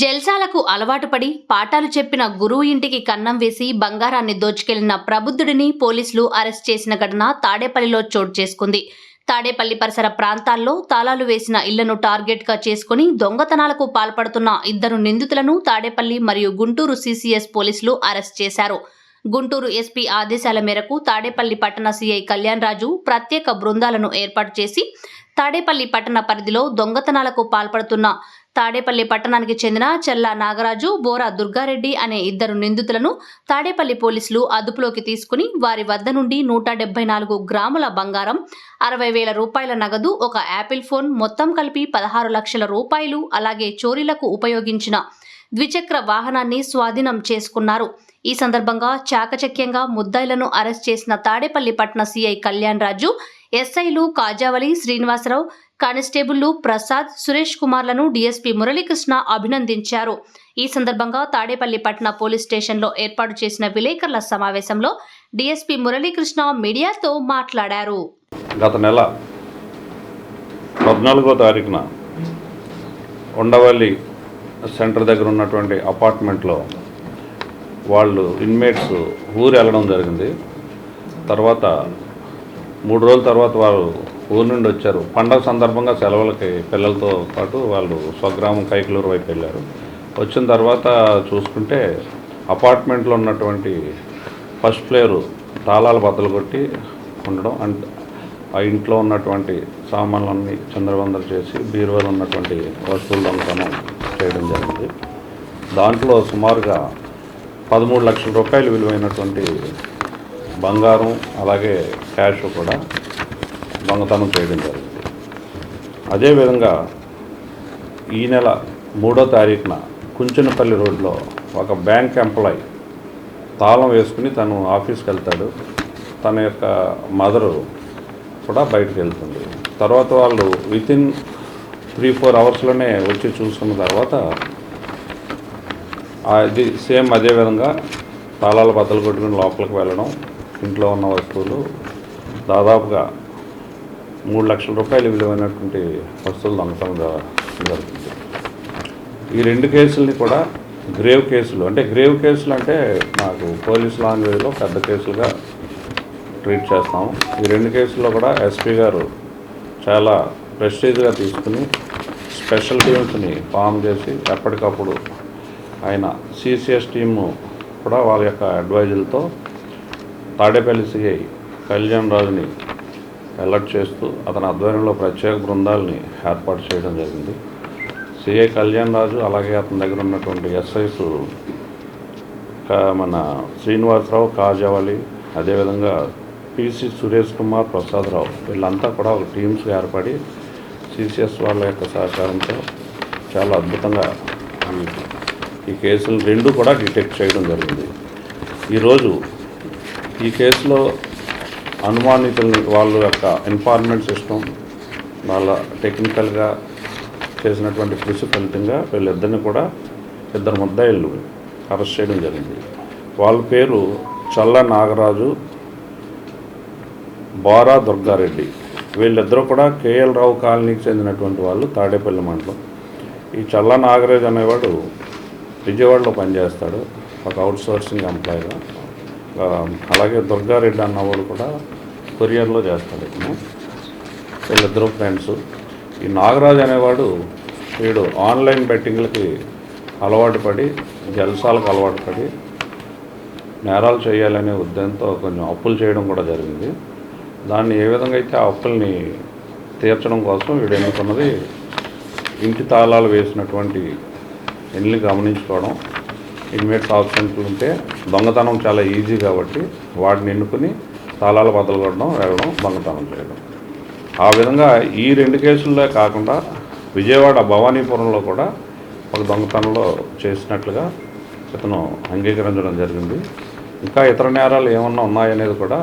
జల్సాలకు అలవాటు పడి పాఠాలు చెప్పిన గురువు ఇంటికి కన్నం వేసి బంగారాన్ని దోచుకెళ్ళిన ప్రబుద్ధుడిని పోలీసులు అరెస్ట్ చేసిన ఘటన తాడేపల్లిలో చోటు చేసుకుంది. తాడేపల్లి పరిసర ప్రాంతాల్లో తాళాలు వేసిన ఇళ్ళను టార్గెట్గా చేసుకుని దొంగతనాలకు పాల్పడుతున్న ఇద్దరు నిందితులను తాడేపల్లి మరియు గుంటూరు సీసీఎస్ పోలీసులు అరెస్ట్ చేశారు. గుంటూరు ఎస్పీ ఆదేశాల మేరకు తాడేపల్లి పట్టణ సీఐ కళ్యాణ్ రాజు ప్రత్యేక బృందాలను ఏర్పాటు చేసి తాడేపల్లి పట్టణ పరిధిలో దొంగతనాలకు పాల్పడుతున్న తాడేపల్లి పట్టణానికి చెందిన చెల్లా నాగరాజు బోరా దుర్గారెడ్డి అనే ఇద్దరు నిందితులను తాడేపల్లి పోలీసులు అదుపులోకి తీసుకుని వారి వద్ద నుండి నూట డెబ్బై నాలుగు గ్రాముల బంగారం అరవై వేల రూపాయల నగదు ఒక యాపిల్ ఫోన్ మొత్తం కలిపి పదహారు లక్షల రూపాయలు అలాగే చోరీలకు ఉపయోగించిన ద్విచక్ర వాహనాన్ని స్వాధీనం చేసుకున్నారు. ఈ సందర్భంగా చాకచక్యంగా ముద్దాయిలను అరెస్ట్ చేసిన తాడేపల్లి పట్టణ సీఐ కళ్యాణ్ రాజు ఎస్ఐలు కాజావలి శ్రీనివాసరావు కానిస్టేబుళ్ళు ప్రసాద్ సురేష్ కుమార్లను డీఎస్పీ మురళీకృష్ణ అభినందించారు. ఈ సందర్భంగా తాడేపల్లి పట్టణ పోలీస్ స్టేషన్లో ఏర్పాటు చేసిన విలేకరుల సమావేశంలో డీఎస్పీ మురళీకృష్ణ మీడియాతో మాట్లాడారు. గత నెల పద్నాలుగో తారీఖున ఉండవల్లి సెంటర్ దగ్గర ఉన్నటువంటి అపార్ట్మెంట్లో వాళ్ళు ఇన్మేట్స్ ఊరు వెళ్ళడం జరిగింది. తర్వాత మూడు రోజుల తర్వాత వాళ్ళు ఊరు నుండి వచ్చారు. పండగ సందర్భంగా సెలవులకి పిల్లలతో పాటు వాళ్ళు స్వగ్రామం కైకలూరు వైపు వెళ్ళారు. వచ్చిన తర్వాత చూసుకుంటే అపార్ట్మెంట్లో ఉన్నటువంటి ఫస్ట్ ఫ్లోరు తాళాలు బద్దలు కొట్టి ఉండడం అండ్ ఆ ఇంట్లో ఉన్నటువంటి సామాన్లన్నీ చంద్రబందరు చేసి బీరువాలు ఉన్నటువంటి వస్తువులు దొంగతనం చేయడం జరిగింది. దాంట్లో సుమారుగా పదమూడు లక్షల రూపాయలు విలువైనటువంటి బంగారం అలాగే క్యాష్ కూడా దొంగతనం చేయడం జరిగింది. అదేవిధంగా ఈ నెల మూడో తారీఖున కుంచనపల్లి రోడ్లో ఒక బ్యాంక్ ఎంప్లాయ్ తాళం వేసుకుని తను ఆఫీస్కి వెళ్తాడు. తన యొక్క మదరు కూడా బయటకు వెళ్తుంది. తర్వాత వాళ్ళు వితిన్ త్రీ ఫోర్ అవర్స్లోనే వచ్చి చూసుకున్న తర్వాత అది సేమ్ అదే విధంగా తాళాలు బద్దలు కొట్టుకుని లోపలికి వెళ్ళడం ఇంట్లో ఉన్న వస్తువులు దాదాపుగా మూడు లక్షల రూపాయలు విలువైనటువంటి వస్తువులు దొంగతనం జరుగుతుంది ఈ రెండు కేసుల్ని కూడా గ్రేవ్ కేసులు అంటే గ్రేవ్ కేసులు అంటే నాకు పోలీస్ లాంగ్వేజ్లో పెద్ద కేసులుగా ట్రీట్ చేస్తాము. ఈ రెండు కేసుల్లో కూడా ఎస్పీ గారు చాలా ప్రెస్టీజ్గా తీసుకుని స్పెషల్ టీమ్స్ని ఫామ్ చేసి ఎప్పటికప్పుడు ఆయన సిసిఎస్ టీము కూడా వాళ్ళ యొక్క అడ్వైజులతో తాడేపల్లి సిఐ కళ్యాణ్ రాజుని అలర్ట్ చేస్తూ అతని ఆధ్వర్యంలో ప్రత్యేక బృందాలని ఏర్పాటు చేయడం జరిగింది. సిఐ కళ్యాణ్ రాజు అలాగే అతని దగ్గర ఉన్నటువంటి ఎస్ఐస్ మన శ్రీనివాసరావు కాజావళి అదేవిధంగా పిసి సురేష్ కుమార్ ప్రసాదరావు వీళ్ళంతా కూడా ఒక టీమ్స్గా ఏర్పడి సిసిఎస్ వాళ్ళ యొక్క సహకారంతో చాలా అద్భుతంగా ఈ- ఈ కేసులు రెండు కూడా డిటెక్ట్ చేయడం జరిగింది. ఈరోజు ఈ కేసులో అనుమానితుల్ని వాళ్ళ యొక్క ఇన్ఫార్మెంట్ సిస్టమ్ వాళ్ళ టెక్నికల్గా చేసినటువంటి కృషి ఫలితంగా వీళ్ళిద్దరిని కూడా ఇద్దరు ముద్దాయిలు అరెస్ట్ చేయడం జరిగింది. వాళ్ళ పేరు చల్ల నాగరాజు బోరా దుర్గారెడ్డి. వీళ్ళిద్దరూ కూడా కేఎల్ రావు కాలనీకి చెందినటువంటి వాళ్ళు తాడేపల్లి మండలం. ఈ చల్ల నాగరాజు అనేవాడు విజయవాడలో పనిచేస్తాడు ఒక అవుట్ సోర్సింగ్ ఎంప్లాయీగా. అలాగే దుర్గారెడ్డి అన్నవాడు కూడా కొరియర్లో చేస్తాడు ఇతను. వీళ్ళిద్దరు ఫ్రెండ్స్ ఈ నాగరాజ్ అనేవాడు వీడు ఆన్లైన్ బెట్టింగ్లకి అలవాటు పడి జల్సాలకు అలవాటు పడి నేరాలు చేయాలనే ఉద్దేశంతో కొంచెం అప్పులు చేయడం కూడా జరిగింది. దాన్ని ఏ విధంగా అయితే ఆ అప్పుల్ని తీర్చడం కోసం వీడు ఎన్నుకున్నది ఇంటి తాళాలు వేసినటువంటి ఇల్లు గమనించుకోవడం ఇన్మేట్స్ ఆబ్సెంట్లు ఉంటే దొంగతనం చాలా ఈజీ కాబట్టి వాటిని ఎన్నుకుని తాళాలు బద్దలు కొట్టడం వెళ్ళడం దొంగతనం చేయడం. ఆ విధంగా ఈ రెండు కేసుల్లో కాకుండా విజయవాడ భవానీపురంలో కూడా ఒక దొంగతనంలో చేసినట్లుగా ఇతను అంగీకరించడం జరిగింది. ఇంకా ఇతర నేరాలు ఏమన్నా ఉన్నాయనేది కూడా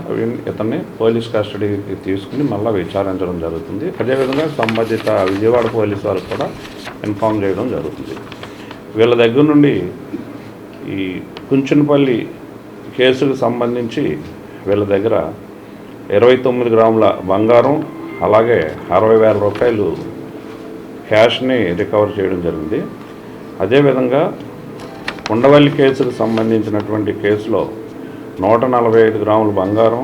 ఇతన్ని పోలీస్ కస్టడీకి తీసుకుని మళ్ళీ విచారించడం జరుగుతుంది. అదేవిధంగా సంబంధిత విజయవాడ పోలీసు వారికి కూడా ఇన్ఫామ్ చేయడం జరుగుతుంది. వీళ్ళ దగ్గర నుండి ఈ కుంచనపల్లి కేసుకు సంబంధించి వీళ్ళ దగ్గర ఇరవై తొమ్మిది గ్రాముల బంగారం అలాగే అరవై వేల రూపాయలు క్యాష్ని రికవర్ చేయడం జరిగింది. అదేవిధంగా ఉండవల్లి కేసుకు సంబంధించినటువంటి కేసులో నూట నలభై ఐదు గ్రాముల బంగారం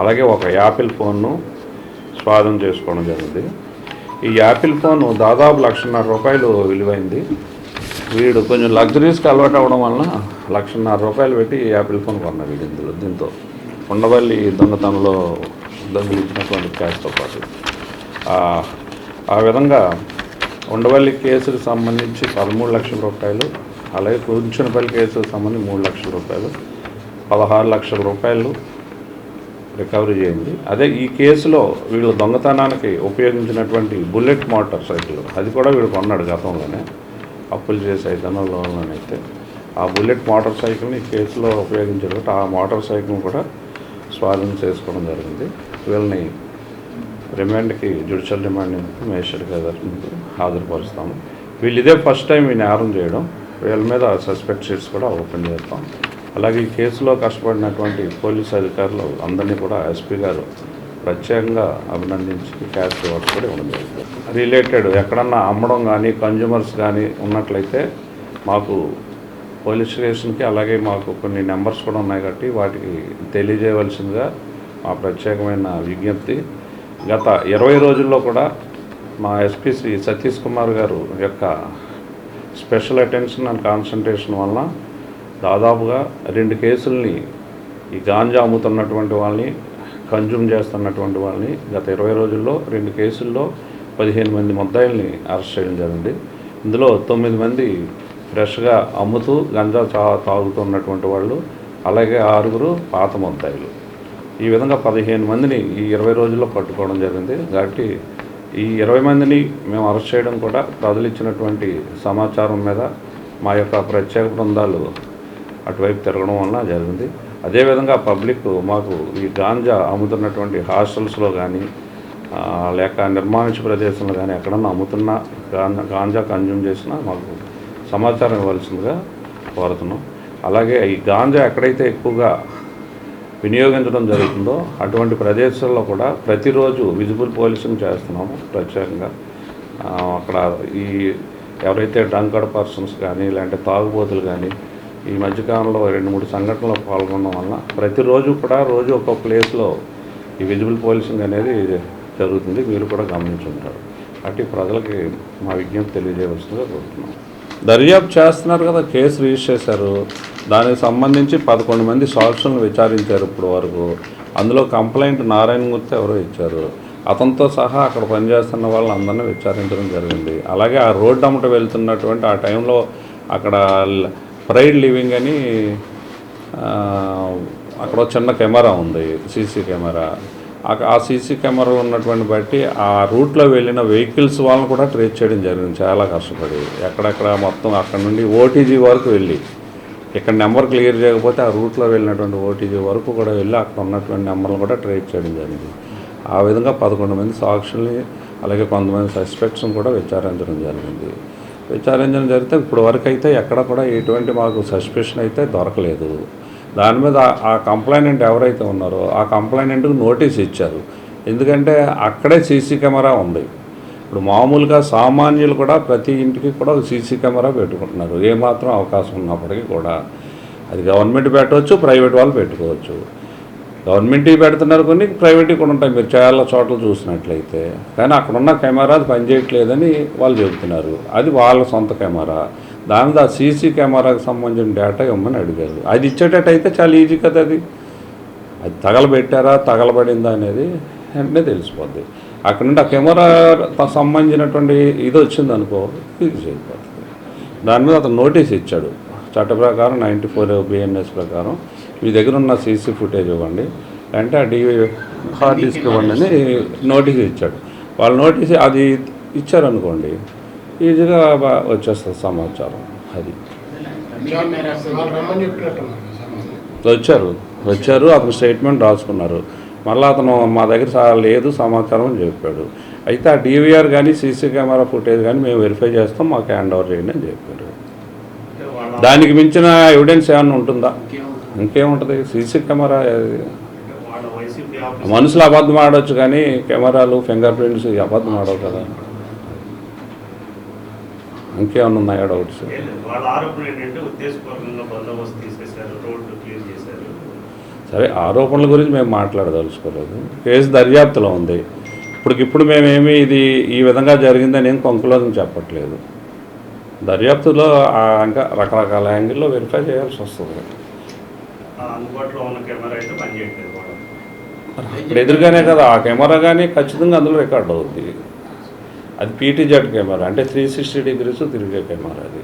అలాగే ఒక యాపిల్ ఫోన్ను స్వాధీనం చేసుకోవడం జరిగింది. ఈ యాపిల్ ఫోన్ దాదాపు లక్షన్నర రూపాయలు విలువైంది. వీడు కొంచెం లగ్జరీస్కి అలవాటు అవ్వడం వలన లక్షన్నర రూపాయలు పెట్టి ఈ యాపిల్ ఫోన్ కొన్నాడు వీడు ఇందులో దీంతో. ఉండవల్లి దొంగతనంలో దొంగిలించినటువంటి క్యాష్తో పాటు. ఆ- విధంగా ఉండవల్లి కేసుకు సంబంధించి పదమూడు లక్షల రూపాయలు అలాగే కూర్చునిపల్లి కేసుకు సంబంధించి మూడు లక్షల రూపాయలు పదహారు లక్షల రూపాయలు రికవరీ చేయింది అదే ఈ కేసులో వీళ్ళు దొంగతనానికి ఉపయోగించినటువంటి బుల్లెట్ మోటార్ సైకిల్ అది కూడా వీడు కొన్నాడు గతంలోనే. అప్పులు చేసి అయితేనో అయితే. ఆ బుల్లెట్ మోటార్ సైకిల్ని ఈ కేసులో ఉపయోగించారు. కాబట్టి ఆ మోటార్ సైకిల్ని కూడా స్వాధీనం చేసుకోవడం జరిగింది. వీళ్ళని రిమాండ్కి జ్యుడిషియల్ రిమాండ్ మేజిస్ట్రేట్ గారి హాజరుపరుస్తాము. వీళ్ళు ఇదే ఫస్ట్ టైం ఈ నేరం చేయడం. వీళ్ళ మీద సస్పెక్ట్ షీట్స్ కూడా ఓపెన్ చేస్తాం. అలాగే ఈ కేసులో కష్టపడినటువంటి పోలీస్ అధికారులు అందరినీ కూడా ఎస్పీ గారు ప్రత్యేకంగా అభినందించి క్యాష్ రివార్డ్స్ కూడా ఇవ్వడం జరుగుతుంది రిలేటెడ్ ఎక్కడన్నా అమ్మడం కానీ కన్జ్యూమర్స్ కానీ ఉన్నట్లయితే మాకు పోలీస్ స్టేషన్కి అలాగే మాకు కొన్ని నెంబర్స్ కూడా ఉన్నాయి కాబట్టి వాటికి తెలియజేయవలసిందిగా మా ప్రత్యేకమైన విజ్ఞప్తి. గత ఇరవై రోజుల్లో కూడా మా ఎస్పీ శ్రీ సతీష్ కుమార్ గారు యొక్క స్పెషల్ అటెన్షన్ అండ్ కాన్సన్ట్రేషన్ వలన దాదాపుగా రెండు కేసుల్ని ఈ గాంజా అమ్ముతున్నటువంటి వాళ్ళని కన్జ్యూమ్ చేస్తున్నటువంటి వాళ్ళని గత ఇరవై రోజుల్లో రెండు కేసుల్లో పదిహేను మంది ముద్దాయిల్ని అరెస్ట్ చేయడం జరిగింది. ఇందులో తొమ్మిది మంది ఫ్రెష్గా అమ్ముతూ గంజా చా తాగుతున్నటువంటి వాళ్ళు అలాగే ఆరుగురు పాత ముద్దాయిలు. ఈ విధంగా పదిహేను మందిని ఈ ఇరవై రోజుల్లో పట్టుకోవడం జరిగింది. కాబట్టి ఈ ఇరవై మందిని మేము అరెస్ట్ చేయడం కూడా ప్రజలు సమాచారం మీద మా యొక్క ప్రత్యేక బృందాలు అటువైపు తిరగడం వలన జరిగింది. అదేవిధంగా పబ్లిక్ మాకు ఈ గాంజా అమ్ముతున్నటువంటి హాస్టల్స్లో కానీ లేక నిర్మానుష ప్రదేశంలో కానీ ఎక్కడన్నా అమ్ముతున్నా గాంజా గాంజా కన్జ్యూమ్ చేసినా మాకు సమాచారం ఇవ్వాల్సిందిగా కోరుతున్నాం. అలాగే ఈ గాంజా ఎక్కడైతే ఎక్కువగా వినియోగించడం జరుగుతుందో అటువంటి ప్రదేశాల్లో కూడా ప్రతిరోజు విజిబుల్ పోలీసింగ్ చేస్తున్నాము ప్రత్యేకంగా. అక్కడ ఈ ఎవరైతే డంకడ్ పర్సన్స్ కానీ లేదంటే తాగుబోతులు కానీ ఈ మధ్యకాలంలో రెండు మూడు సంఘటనలు పాల్గొనడం వలన ప్రతిరోజు కూడా రోజు ఒక ప్లేస్లో ఈ విజిబుల్ పోలీసింగ్ అనేది జరుగుతుంది. మీరు కూడా గమనించుంటారు. అటు ప్రజలకి మా విజ్ఞప్తి తెలియజేయవలసిందిగా కోరుతున్నాం. దర్యాప్తు చేస్తున్నారు కదా కేసు రిజిస్టర్ చేశారు దానికి సంబంధించి పదకొండు మంది సాక్షులను విచారించారు ఇప్పుడు వరకు. అందులో కంప్లైంట్ నారాయణమూర్తి ఎవరో ఇచ్చారు. అతనితో సహా అక్కడ పనిచేస్తున్న వాళ్ళందరినీ విచారించడం జరిగింది. అలాగే ఆ రోడ్డు అమ్మట వెళ్తున్నటువంటి ఆ టైంలో అక్కడ ప్రైడ్ లివింగ్ అని అక్కడ చిన్న కెమెరా ఉంది సీసీ కెమెరా. ఆ- ఆ సీసీ కెమెరా ఉన్నటువంటి బట్టి ఆ రూట్లో వెళ్ళిన వెహికల్స్ వాళ్ళని కూడా ట్రేస్ చేయడం జరిగింది చాలా కష్టపడి. ఎక్కడెక్కడ మొత్తం అక్కడ నుండి ఓటీజీ వరకు వెళ్ళి ఇక్కడ నెంబర్ క్లియర్ చేయకపోతే ఆ రూట్లో వెళ్ళినటువంటి ఓటీజీ వరకు కూడా వెళ్ళి అక్కడ ఉన్నటువంటి నెంబర్లు కూడా ట్రేస్ చేయడం జరిగింది. ఆ విధంగా పదకొండు మంది సాక్షుల్ని అలాగే కొంతమంది సస్పెక్ట్స్ని కూడా విచారించడం జరిగింది. విచారించడం జరిగితే ఇప్పుడు వరకు అయితే ఎక్కడ కూడా ఎటువంటి మాకు సస్పెషన్ అయితే దొరకలేదు. దాని మీద ఆ- ఆ కంప్లైనెంట్ ఎవరైతే ఉన్నారో ఆ కంప్లైనెంట్కి నోటీస్ ఇచ్చారు. ఎందుకంటే అక్కడే సీసీ కెమెరా ఉంది. ఇప్పుడు మామూలుగా సామాన్యులు కూడా ప్రతి ఇంటికి కూడా సీసీ కెమెరా పెట్టుకుంటున్నారు. ఏమాత్రం అవకాశం ఉన్నప్పటికీ కూడా. అది గవర్నమెంట్ పెట్టవచ్చు ప్రైవేట్ వాళ్ళు పెట్టుకోవచ్చు. గవర్నమెంట్ పెడుతున్నారు కొన్ని ప్రైవేట్ కూడా ఉంటాయి. మీరు చాలా చోట్ల చూసినట్లయితే. కానీ అక్కడ ఉన్న కెమెరా అది పనిచేయట్లేదని వాళ్ళు చెబుతున్నారు. అది వాళ్ళ సొంత కెమెరా. దాని మీద ఆ సీసీ కెమెరాకి సంబంధించిన డేటా ఇవ్వమని అడిగారు. అది ఇచ్చేటట్టయితే చాలా ఈజీ కదా అది. అది తగలబెట్టారా తగలబడిందా అనేది వెంటనే తెలిసిపోద్ది. అక్కడ నుండి ఆ కెమెరా సంబంధించినటువంటి ఇది వచ్చింది అనుకో ఇది దాని మీద అతను నోటీస్ ఇచ్చాడు. చట్ట ప్రకారం నైంటీ ఫోర్ బిఎన్ఎస్ ప్రకారం. మీ దగ్గర ఉన్న సీసీ ఫుటేజ్ ఇవ్వండి. అంటే ఆ డివి హార్డ్ డిస్క్ ఇవ్వండి అని నోటీస్ ఇచ్చాడు. వాళ్ళు నోటీస్ అది ఇచ్చారనుకోండి ఈజీగా వచ్చేస్తుంది సమాచారం అది. వచ్చారు వచ్చారు అతను స్టేట్మెంట్ రాసుకున్నారు. మళ్ళీ అతను మా దగ్గర లేదు సమాచారం అని చెప్పాడు. అయితే ఆ డీవీఆర్ కానీ సీసీ కెమెరా ఫుటేజ్ కానీ మేము వెరిఫై చేస్తాం మాకు హ్యాండ్ ఓవర్ చేయండి అని చెప్పారు. దానికి మించిన ఎవిడెన్స్ ఏమైనా ఉంటుందా? ఇంకేముంటుంది? సీసీ కెమెరా మనుషులు అబద్ధం ఆడవచ్చు కానీ కెమెరాలు ఫింగర్ ప్రింట్స్ అబద్ధం ఆడవు కదా. ఇంకేమైనా ఉన్నాయా డౌట్స్? సరే ఆరోపణల గురించి మేము మాట్లాడదలుచుకోలేదు. కేసు దర్యాప్తులో ఉంది. ఇప్పటికిప్పుడు మేమేమి ఇది ఈ విధంగా జరిగిందని ఏం కొంకులోని చెప్పట్లేదు. దర్యాప్తులో ఆ ఇంకా రకరకాల యాంగిల్లో వెరిఫై చేయాల్సి వస్తుంది. అందుబాటులో ఉన్న కెమెరా అయితే పనిచేయట్లేదు ఇప్పుడు ఎదురుగానే కదా ఆ కెమెరా కానీ ఖచ్చితంగా అందులో రికార్డ్ అవుద్ది. అది పీటీజెడ్ కెమెరా అంటే త్రీ సిక్స్టీ డిగ్రీస్ తిరిగే కెమెరా అది.